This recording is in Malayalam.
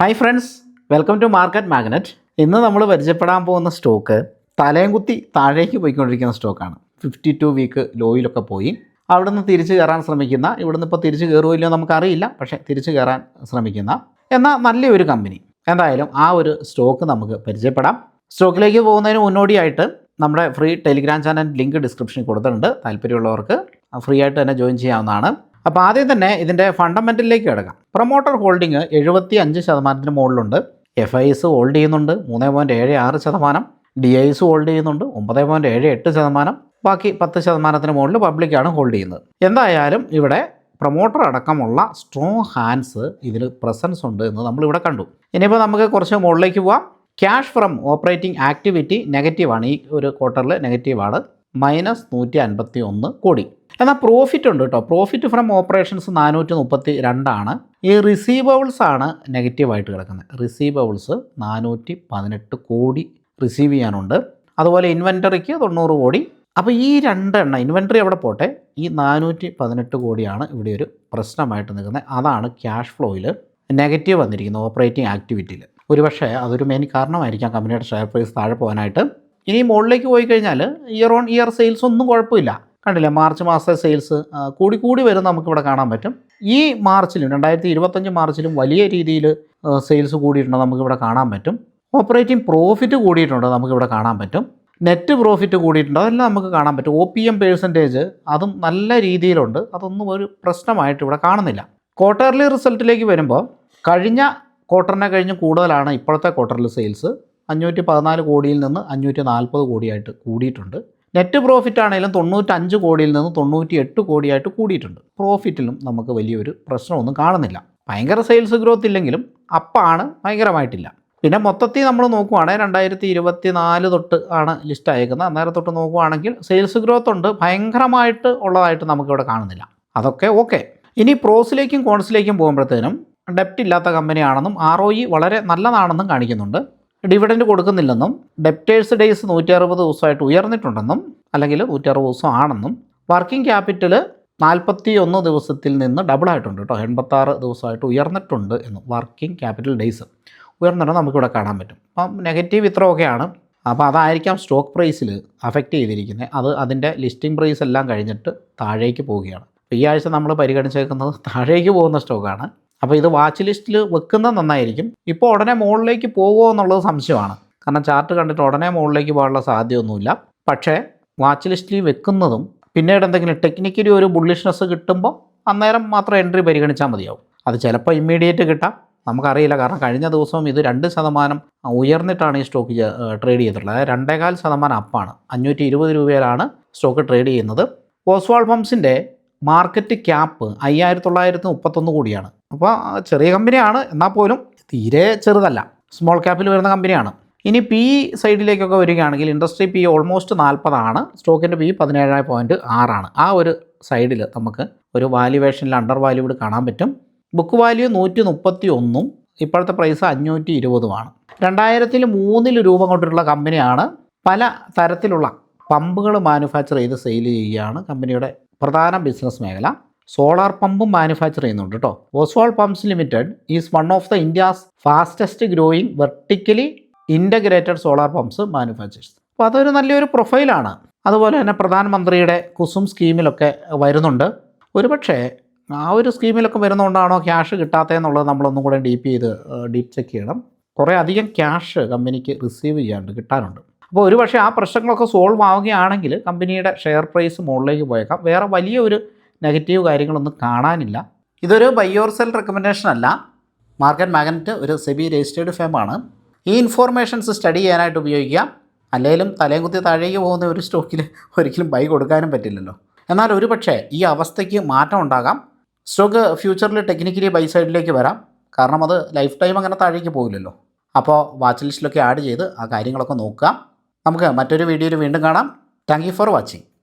Hi friends welcome to Market Magnet ഇന്ന് നമ്മൾ പരിചയപ്പെടാൻ പോകുന്ന സ്റ്റോക്ക് തലയും കുത്തി താഴേക്ക് പോയിക്കൊണ്ടിരിക്കുന്ന സ്റ്റോക്കാണ് ഫിഫ്റ്റി ടു വീക്ക് ലോയിലൊക്കെ പോയി. അവിടുന്ന് തിരിച്ച് കയറാൻ ശ്രമിക്കുന്ന ഇവിടുന്ന് ഇപ്പോൾ തിരിച്ച് കയറുമല്ലോ നമുക്കറിയില്ല പക്ഷേ തിരിച്ച് കയറാൻ ശ്രമിക്കുന്ന എന്നാൽ നല്ലൊരു കമ്പനി എന്തായാലും ആ ഒരു സ്റ്റോക്ക് നമുക്ക് പരിചയപ്പെടാം. സ്റ്റോക്കിലേക്ക് പോകുന്നതിന് മുന്നോടിയായിട്ട് നമ്മുടെ ഫ്രീ ടെലിഗ്രാം ചാനൽ ലിങ്ക് ഡിസ്ക്രിപ്ഷനിൽ കൊടുത്തിട്ടുണ്ട്. താല്പര്യമുള്ളവർക്ക് ഫ്രീ ആയിട്ട് തന്നെ ജോയിൻ ചെയ്യാവുന്നതാണ്. അപ്പോൾ ആദ്യം തന്നെ ഇതിന്റെ ഫണ്ടമെന്റലിലേക്ക് കിടക്കാം. പ്രൊമോട്ടർ ഹോൾഡിംഗ് എഴുപത്തി അഞ്ച് ശതമാനത്തിന് മുകളിലുണ്ട്. എഫ് ഐ എസ് ഹോൾഡ് ചെയ്യുന്നുണ്ട്. മൂന്ന് പോയിന്റ് ഏഴ് ആറ് ശതമാനം. ഡി ഐ എസ് ഹോൾഡ് ചെയ്യുന്നുണ്ട്. ഒമ്പത് പോയിന്റ് ഏഴ് എട്ട് ശതമാനം. ബാക്കി പത്ത് ശതമാനത്തിന് മുകളിൽ പബ്ലിക്കാണ് ഹോൾഡ് ചെയ്യുന്നത്. എന്തായാലും ഇവിടെ പ്രൊമോട്ടർ അടക്കമുള്ള സ്ട്രോങ് ഹാൻഡ്സ് ഇതിൽ പ്രസൻസ് ഉണ്ട് എന്ന് നമ്മളിവിടെ കണ്ടു. ഇനിയിപ്പോൾ നമുക്ക് കുറച്ച് മുകളിലേക്ക് പോവാം. ക്യാഷ് ഫ്രം ഓപ്പറേറ്റിംഗ് ആക്ടിവിറ്റി നെഗറ്റീവാണ് ഈ ഒരു ക്വാർട്ടറിൽ നെഗറ്റീവാണ് മൈനസ് നൂറ്റി അൻപത്തി ഒന്ന് കോടി. എന്നാൽ പ്രോഫിറ്റ് ഉണ്ട് കേട്ടോ പ്രോഫിറ്റ് ഫ്രം ഓപ്പറേഷൻസ് നാനൂറ്റി മുപ്പത്തി രണ്ടാണ് ഈ റിസീവബിൾസ് ആണ് നെഗറ്റീവായിട്ട് കിടക്കുന്നത്. റിസീവബിൾസ് നാനൂറ്റി പതിനെട്ട് കോടി റിസീവ് ചെയ്യാനുണ്ട്. അതുപോലെ ഇൻവെന്ററിക്ക് തൊണ്ണൂറ് കോടി. അപ്പോൾ ഈ രണ്ടെണ്ണം ഇൻവെന്ററി അവിടെ പോട്ടെ? ഈ നാനൂറ്റി പതിനെട്ട് കോടിയാണ് ഇവിടെ ഒരു പ്രശ്നമായിട്ട് നിൽക്കുന്നത്. അതാണ് ക്യാഷ് ഫ്ലോയിൽ നെഗറ്റീവ് വന്നിരിക്കുന്നത് ഓപ്പറേറ്റിംഗ് ആക്ടിവിറ്റിയിൽ ഒരുപക്ഷെ അതൊരു മെയിൻ കാരണമായിരിക്കാം കമ്പനിയുടെ ഷെയർ പ്രൈസ് താഴെ പോകാനായിട്ട്. ഇനി മുകളിലേക്ക് പോയി കഴിഞ്ഞാൽ ഇയർ ഓൺ ഇയർ സെയിൽസ് ഒന്നും കുഴപ്പമില്ല. കണ്ടില്ലേ മാർച്ച് മാസത്തെ സെയിൽസ് കൂടി കൂടി വരും നമുക്കിവിടെ കാണാൻ പറ്റും. ഈ മാർച്ചിലും രണ്ടായിരത്തി ഇരുപത്തഞ്ച് മാർച്ചിലും വലിയ രീതിയിൽ സെയിൽസ് കൂടിയിട്ടുണ്ട് നമുക്കിവിടെ കാണാൻ പറ്റും. ഓപ്പറേറ്റിംഗ് പ്രോഫിറ്റ് കൂടിയിട്ടുണ്ട് നമുക്കിവിടെ കാണാൻ പറ്റും. നെറ്റ് പ്രോഫിറ്റ് കൂടിയിട്ടുണ്ട് അതെല്ലാം നമുക്ക് കാണാൻ പറ്റും. ഒ പി എം പേഴ്സന്റേജ് അതും നല്ല രീതിയിലുണ്ട്. അതൊന്നും ഒരു പ്രശ്നമായിട്ട് ഇവിടെ കാണുന്നില്ല. ക്വാർട്ടർലി റിസൾട്ടിലേക്ക് വരുമ്പോൾ കഴിഞ്ഞ ക്വാർട്ടറിനെ കഴിഞ്ഞ് കൂടുതലാണ് ഇപ്പോഴത്തെ ക്വാർട്ടറിൽ സെയിൽസ്. അഞ്ഞൂറ്റി പതിനാല് കോടിയിൽ നിന്ന് അഞ്ഞൂറ്റി നാൽപ്പത് കോടിയായിട്ട് കൂടിയിട്ടുണ്ട്. നെറ്റ് പ്രോഫിറ്റ് ആണെങ്കിലും തൊണ്ണൂറ്റഞ്ച് കോടിയിൽ നിന്ന് തൊണ്ണൂറ്റി എട്ട് കോടിയായിട്ട് കൂടിയിട്ടുണ്ട്. പ്രോഫിറ്റിലും നമുക്ക് വലിയൊരു പ്രശ്നമൊന്നും കാണുന്നില്ല. ഭയങ്കര സെയിൽസ് ഗ്രോത്ത് ഇല്ലെങ്കിലും അപ്പാണ് ഭയങ്കരമായിട്ടില്ല. പിന്നെ മൊത്തത്തിൽ നമ്മൾ നോക്കുവാണെങ്കിൽ രണ്ടായിരത്തി ഇരുപത്തി നാല് തൊട്ട് ആണ് ലിസ്റ്റ് അയക്കുന്നത്. അന്നേരം തൊട്ട് നോക്കുവാണെങ്കിൽ സെയിൽസ് ഗ്രോത്ത് ഉണ്ട്. ഭയങ്കരമായിട്ട് ഉള്ളതായിട്ട് നമുക്കിവിടെ കാണുന്നില്ല. അതൊക്കെ ഓക്കെ. ഇനി പ്രോസിലേക്കും കോൺസിലേക്കും പോകുമ്പോഴത്തേനും ഡെപ്റ്റ് ഇല്ലാത്ത കമ്പനിയാണെന്നും ആർ ഒ ഇ വളരെ നല്ലതാണെന്നും കാണിക്കുന്നുണ്ട്. ഡിവിഡൻഡ് കൊടുക്കുന്നില്ലെന്നും ഡെപ്റ്റേഴ്സ് ഡേയ്സ് നൂറ്റി അറുപത് ദിവസമായിട്ട് ഉയർന്നിട്ടുണ്ടെന്നും അല്ലെങ്കിൽ നൂറ്റി അറുപത് ദിവസം ആണെന്നും വർക്കിംഗ് ക്യാപിറ്റൽ നാൽപ്പത്തി ഒന്ന് ദിവസത്തിൽ നിന്ന് ഡബിൾ ആയിട്ടുണ്ട് കേട്ടോ. എൺപത്താറ് ദിവസമായിട്ട് ഉയർന്നിട്ടുണ്ട് എന്ന് വർക്കിംഗ് ക്യാപിറ്റൽ ഡേയ്സ് ഉയർന്നിട്ട് നമുക്കിവിടെ കാണാൻ പറ്റും. അപ്പം നെഗറ്റീവ് ഇത്രയൊക്കെയാണ്. അപ്പോൾ അതായിരിക്കാം സ്റ്റോക്ക് പ്രൈസിൽ അഫക്റ്റ് ചെയ്തിരിക്കുന്നത്. അത് അതിന്റെ ലിസ്റ്റിംഗ് പ്രൈസ് എല്ലാം കഴിഞ്ഞിട്ട് താഴേക്ക് പോവുകയാണ്. ഈ ആഴ്ച നമ്മൾ പരിഗണിച്ചേക്കുന്നത് താഴേക്ക് പോകുന്ന സ്റ്റോക്കാണ്. അപ്പോൾ ഇത് വാച്ച് ലിസ്റ്റിൽ വെക്കുന്നത് നന്നായിരിക്കും. ഇപ്പോൾ ഉടനെ മുകളിലേക്ക് പോകുമോ എന്നുള്ളത് സംശയമാണ്. കാരണം ചാർട്ട് കണ്ടിട്ട് ഉടനെ മുകളിലേക്ക് പോകാനുള്ള സാധ്യമൊന്നുമില്ല പക്ഷേ വാച്ച് ലിസ്റ്റിൽ വെക്കുന്നതും പിന്നീട് എന്തെങ്കിലും ടെക്നിക്കലി ഒരു ബുള്ളിഷ്നെസ് കിട്ടുമ്പോൾ അന്നേരം മാത്രം എൻട്രി പരിഗണിച്ചാൽ മതിയാവും. അത് ചിലപ്പോൾ ഇമ്മീഡിയറ്റ് കിട്ടാം. നമുക്കറിയില്ല. കാരണം കഴിഞ്ഞ ദിവസവും ഇത് രണ്ട് ശതമാനം ഉയർന്നിട്ടാണ് ഈ സ്റ്റോക്ക് ട്രേഡ് ചെയ്തിട്ടുള്ളത്. അതായത് രണ്ടേകാൽ ശതമാനം അപ്പാണ്. അഞ്ഞൂറ്റി ഇരുപത് രൂപയിലാണ് സ്റ്റോക്ക് ട്രേഡ് ചെയ്യുന്നത്. ഓസ്വാൾ പംപ്സിന്റെ മാർക്കറ്റ് ക്യാപ്പ് അയ്യായിരത്തി തൊള്ളായിരത്തി മുപ്പത്തൊന്ന് കോടിയാണ്. അപ്പോൾ ചെറിയ കമ്പനിയാണ് എന്നാൽ പോലും തീരെ ചെറുതല്ല. സ്മോൾ ക്യാപ്പിൽ വരുന്ന കമ്പനിയാണ്. ഇനി പി സൈഡിലേക്കൊക്കെ വരികയാണെങ്കിൽ ഇൻഡസ്ട്രി പി ഓൾമോസ്റ്റ് നാൽപ്പതാണ്. സ്റ്റോക്കിന്റെ പി പതിനേഴ് പോയിന്റ് ആറാണ്. ആ ഒരു സൈഡിൽ നമുക്ക് ഒരു വാല്യുവേഷനിൽ അണ്ടർ വാല്യൂഡ് കാണാൻ പറ്റും. ബുക്ക് വാല്യൂ നൂറ്റി മുപ്പത്തി ഒന്നും ഇപ്പോഴത്തെ പ്രൈസ് അഞ്ഞൂറ്റി ഇരുപതുമാണ് രണ്ടായിരത്തിൽ മൂന്നിൽ രൂപം കൊണ്ടിട്ടുള്ള കമ്പനിയാണ്. പല തരത്തിലുള്ള പമ്പുകൾ മാനുഫാക്ചർ ചെയ്ത് സെയിൽ ചെയ്യുകയാണ് കമ്പനിയുടെ പ്രധാന ബിസിനസ് മേഖല. സോളാർ പമ്പും മാനുഫാക്ചർ ചെയ്യുന്നുണ്ട് കേട്ടോ. Oswal pumps limited is one of the India's fastest growing vertically integrated solar pumps manufacturers. അപ്പോൾ അതൊരു നല്ലൊരു പ്രൊഫൈലാണ്. അതുപോലെ തന്നെ പ്രധാനമന്ത്രിയുടെ കുസും സ്കീമിലൊക്കെ വരുന്നുണ്ട്. ഒരുപക്ഷെ ആ ഒരു സ്കീമിലൊക്കെ വരുന്നതുകൊണ്ടാണോ ക്യാഷ് കിട്ടാത്തതെന്നുള്ളത് നമ്മളൊന്നും കൂടെ ഡീപ്പ് ചെയ്ത് ഡീപ്പ് ചെക്ക് ചെയ്യണം. കുറേ അധികം ക്യാഷ് കമ്പനിക്ക് റിസീവ് ചെയ്യാണ്ട് കിട്ടാനുണ്ട്. അപ്പോൾ ഒരു പക്ഷേ ആ പ്രശ്നങ്ങളൊക്കെ സോൾവ് ആവുകയാണെങ്കിൽ കമ്പനിയുടെ ഷെയർ പ്രൈസ് മുകളിലേക്ക് പോയേക്കാം. വേറെ വലിയ ഒരു നെഗറ്റീവ് കാര്യങ്ങളൊന്നും കാണാനില്ല. ഇതൊരു ബൈ സെൽ റെക്കമെൻഡേഷൻ അല്ല. മാർക്കറ്റ് മാഗ്നറ്റ് ഒരു സെബി രജിസ്റ്റേർഡ് ആണ്. ഈ ഇൻഫോർമേഷൻസ് സ്റ്റഡി ചെയ്യാനായിട്ട് ഉപയോഗിക്കാം അല്ലെങ്കിലും തലയും കുത്തി താഴേക്ക് പോകുന്ന ഒരു സ്റ്റോക്കിൽ ഒരിക്കലും ബൈ കൊടുക്കാനും പറ്റില്ലല്ലോ. എന്നാൽ ഒരു പക്ഷേ ഈ അവസ്ഥയ്ക്ക് മാറ്റം ഉണ്ടാകാം. സ്റ്റോക്ക് ഫ്യൂച്ചറിൽ ടെക്നിക്കലി ബൈ സൈഡിലേക്ക് വരാം. കാരണം അത് ലൈഫ് ടൈം അങ്ങനെ താഴേക്ക് പോകില്ലല്ലോ അപ്പോൾ വാച്ച് ലിസ്റ്റിലൊക്കെ ആഡ് ചെയ്ത് ആ കാര്യങ്ങളൊക്കെ നോക്കാം നമുക്ക് മറ്റൊരു വീഡിയോയിൽ വീണ്ടും കാണാം. Thank you for watching